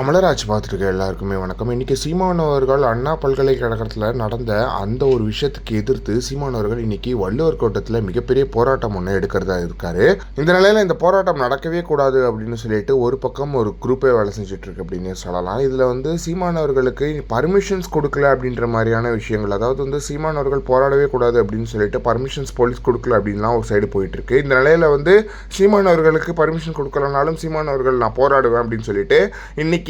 அமலராஜ் பார்த்துருக்க எல்லாருக்குமே வணக்கம். இன்றைக்கி சீமானவர்கள் அண்ணா பல்கலைக்கழகத்தில் நடந்த அந்த ஒரு விஷயத்துக்கு எதிர்த்து சீமானவர்கள் இன்றைக்கி வள்ளுவர் கோட்டத்தில் மிகப்பெரிய போராட்டம் ஒன்று எடுக்கிறதா இருக்காரு. இந்த நிலையில் இந்த போராட்டம் நடக்கவே கூடாது அப்படின்னு சொல்லிட்டு ஒரு பக்கம் ஒரு குரூப்பே வேலை செஞ்சுட்டு அப்படின்னு சொல்லலாம். இதில் வந்து சீமானவர்களுக்கு பர்மிஷன்ஸ் கொடுக்கல அப்படின்ற மாதிரியான விஷயங்கள் அதாவது வந்து சீமானவர்கள் போராடவே கூடாது அப்படின்னு சொல்லிட்டு பர்மிஷன்ஸ் போலீஸ் கொடுக்கல அப்படின்லாம் ஒரு சைடு போயிட்டுருக்கு. இந்த நிலையில் வந்து சீமானவர்களுக்கு பர்மிஷன் கொடுக்கலனாலும் சீமானவர்கள் நான் போராடுவேன் அப்படின்னு சொல்லிட்டு இன்னைக்கு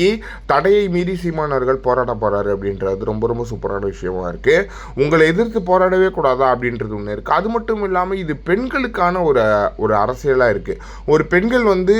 தடையை மீறி சீமானவர்கள் போராட போறாரு அப்படின்றது ரொம்ப ரொம்ப சூப்பரான விஷயமா இருக்கு. உங்களை எதிர்த்து போராடவே கூடாதா அப்படின்றது ஒன்று இருக்கு. அது மட்டும் இல்லாமல் இது பெண்களுக்கான ஒரு ஒரு அரசியலாக இருக்கு. ஒரு பெண்கள் வந்து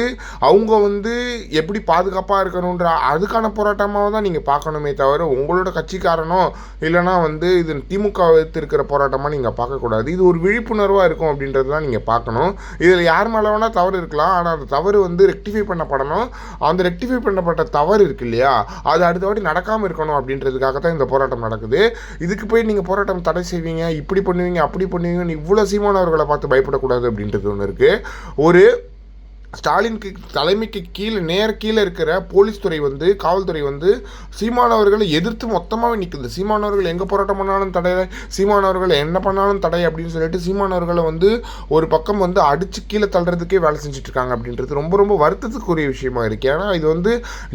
அவங்க வந்து எப்படி பாதுகாப்பாக இருக்கணுன்ற அதுக்கான போராட்டமாக தான் நீங்கள் பார்க்கணுமே தவிர உங்களோட கட்சிக்காரனோ இல்லைனா வந்து இது திமுக எதிர்த்து இருக்கிற போராட்டமாக நீங்கள் பார்க்கக்கூடாது இது ஒரு விழிப்புணர்வாக இருக்கும் அப்படின்றது தான் நீங்கள் பார்க்கணும். இதில் யார் மேலே வேணால் தவறு இருக்கலாம். ஆனால் அந்த தவறு வந்து ரெக்டிஃபை பண்ணப்படணும். அந்த ரெக்டிஃபை பண்ணப்பட்ட தவறு இருக்கு இல்லையா அது அடுத்த வாட்டி நடக்காமல் இருக்கணும் அப்படின்றதுக்காக தான் இந்த போராட்டம் நடக்குது. இதுக்கு போய் நீங்கள் போராட்டம் தடை செய்வீங்க இப்படி பண்ணுவீங்க அப்படி பண்ணுவீங்கன்னு இவ்வளோ சீமானவர்களை பார்த்து பயப்படக்கூடாது அப்படின்றது ஒன்று இருக்குது ஒரு ஸ்டாலினுக்கு தலைமைக்கு கீழே நேர் கீழே இருக்கிற போலீஸ் துறை வந்து காவல்துறை வந்து சீமானவர்களை எதிர்த்து மொத்தமாகவே நிற்குது சீமானவர்கள் எங்கே போராட்டம் பண்ணாலும் தடை. சீமானவர்கள் என்ன பண்ணாலும் தடை அப்படின்னு சொல்லிட்டு சீமானவர்களை வந்து ஒரு பக்கம் வந்து அடித்து கீழே தள்ளுறதுக்கே வேலை செஞ்சுட்டு இருக்காங்க அப்படின்றது ரொம்ப ரொம்ப வருத்தத்துக்குரிய விஷயமா இருக்குது ஏன்னா இது வந்து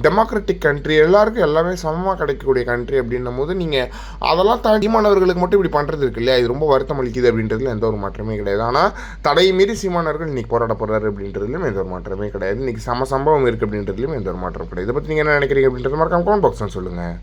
டெமோக்ராட்டிக் கண்ட்ரி எல்லாருக்கும் எல்லாமே சமமாக கிடைக்கக்கூடிய கண்ட்ரி அப்படின்னும் போது நீங்கள் அதெல்லாம் தாண்டி சீமானவர்களுக்கு மட்டும் இப்படி பண்ணுறது இருக்கு இல்லையா? இது ரொம்ப வருத்தம் அளிக்குது அப்படின்றதுல எந்த ஒரு மாற்றமே கிடையாது. ஆனால் தடையை மீறி சீமானவர்கள் இன்னைக்கு போராட போகிறாரு அப்படின்றதுலையும் எந்த ஒரு மாற்றமே கிடையாது. இன்னைக்கு சம சம்பவம் இருக்குது அப்படின்றதுலையும் எந்த ஒரு மாற்றம் கிடையாது. இதை பற்றி நீங்கள் என்ன நினைக்கிறீங்க அப்படின்றது மறக்காம கமெண்ட் பாக்ஸ் சொல்லுங்கள்